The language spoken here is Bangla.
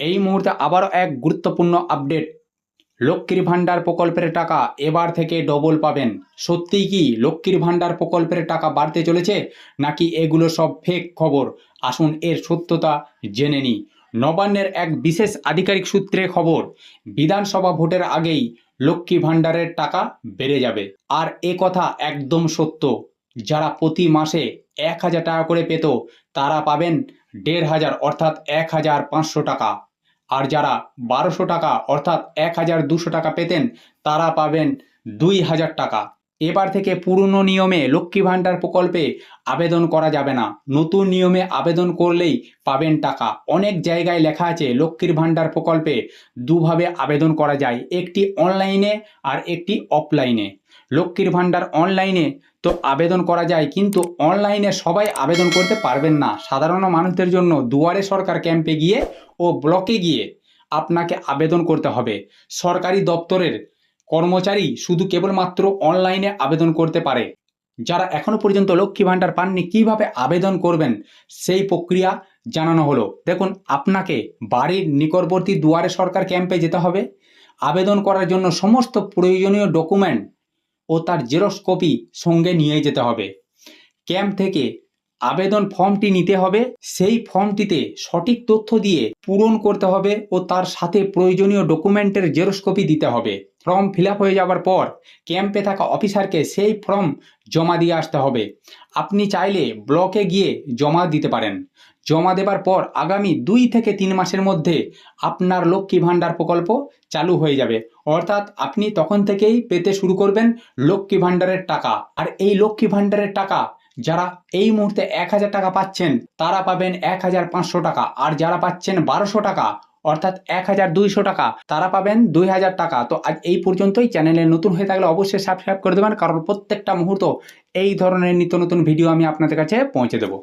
এই মুহূর্তে আবারও এক গুরুত্বপূর্ণ আপডেট লক্ষ্মীর ভাণ্ডার প্রকল্পের টাকা এবার থেকে ডবল পাবেন। সত্যিই কি লক্ষ্মীর ভাণ্ডার প্রকল্পের টাকা বাড়তে চলেছে, নাকি এগুলো সব ফেক খবর? আসুন এর সত্যতা জেনে নিই। নবান্নের এক বিশেষ আধিকারিক সূত্রে খবর, বিধানসভা ভোটের আগেই লক্ষ্মী ভাণ্ডারের টাকা বেড়ে যাবে। আর এ কথা একদম সত্য, যারা প্রতি মাসে এক হাজার টাকা করে পেত, তারা পাবেন দেড় হাজার অর্থাৎ এক হাজার পাঁচশো টাকা। আর যারা বারোশো টাকা, অর্থাৎ এক হাজার দুশো টাকা পেতেন, তারা পাবেন দুই হাজার টাকা। এবার থেকে পুরনো নিয়মে লক্ষ্মী ভাণ্ডার প্রকল্পে আবেদন করা যাবে না। নতুন নিয়মে আবেদন করলেই পাবেন টাকা। অনেক জায়গায় লেখা আছে, লক্ষ্মীর ভাণ্ডার প্রকল্পে দুভাবে আবেদন করা যায়, একটি অনলাইনে আর একটি অফলাইনে। লক্ষ্মীর ভাণ্ডার অনলাইনে তো আবেদন করা যায়, কিন্তু অনলাইনে সবাই আবেদন করতে পারবেন না। সাধারণ মানুষদের জন্য দুয়ারে সরকার ক্যাম্পে গিয়ে ও ব্লকে গিয়ে আপনাকে আবেদন করতে হবে। সরকারি দপ্তরের কর্মচারী শুধু কেবলমাত্র অনলাইনে আবেদন করতে পারে। যারা এখনও পর্যন্ত লক্ষ্মী ভাণ্ডার পাননি, কীভাবে আবেদন করবেন সেই প্রক্রিয়া জানানো হলো। দেখুন, আপনাকে বাড়ির নিকটবর্তী দুয়ারে সরকার ক্যাম্পে যেতে হবে। আবেদন করার জন্য সমস্ত প্রয়োজনীয় ডকুমেন্ট ও তার জেরক্স কপি সঙ্গে নিয়ে যেতে হবে। ক্যাম্প থেকে আবেদন ফর্মটি নিতে হবে। সেই ফর্মটিতে সঠিক তথ্য দিয়ে পূরণ করতে হবে ও তার সাথে প্রয়োজনীয় ডকুমেন্টের জেরক্স কপি দিতে হবে। ফর্ম ফিল হয়ে যাওয়ার পর ক্যাম্পে থাকা অফিসারকে সেই ফর্ম জমা দিয়ে আসতে হবে। আপনি চাইলে ব্লকে গিয়ে জমা দিতে পারেন। জমা দেবার পর আগামী দুই থেকে তিন মাসের মধ্যে আপনার লক্ষ্মী ভাণ্ডার প্রকল্প চালু হয়ে যাবে। অর্থাৎ আপনি তখন থেকেই পেতে শুরু করবেন লক্ষ্মী ভাণ্ডারের টাকা। আর এই লক্ষ্মী ভাণ্ডারের টাকা যারা এই মুহূর্তে এক হাজার টাকা পাচ্ছেন, তারা পাবেন এক হাজার পাঁচশো টাকা। আর যারা পাচ্ছেন বারোশো টাকা, অর্থাৎ এক হাজার দুইশো টাকা, তারা পাবেন দুই হাজার টাকা। তো আজ এই পর্যন্তই। চ্যানেলে নতুন হয়ে থাকলে অবশ্যই সাবস্ক্রাইব করে দেবেন, কারণ প্রত্যেকটা মুহূর্ত এই ধরনের নিত্য নতুন ভিডিও আমি আপনাদের কাছে পৌঁছে দেবো।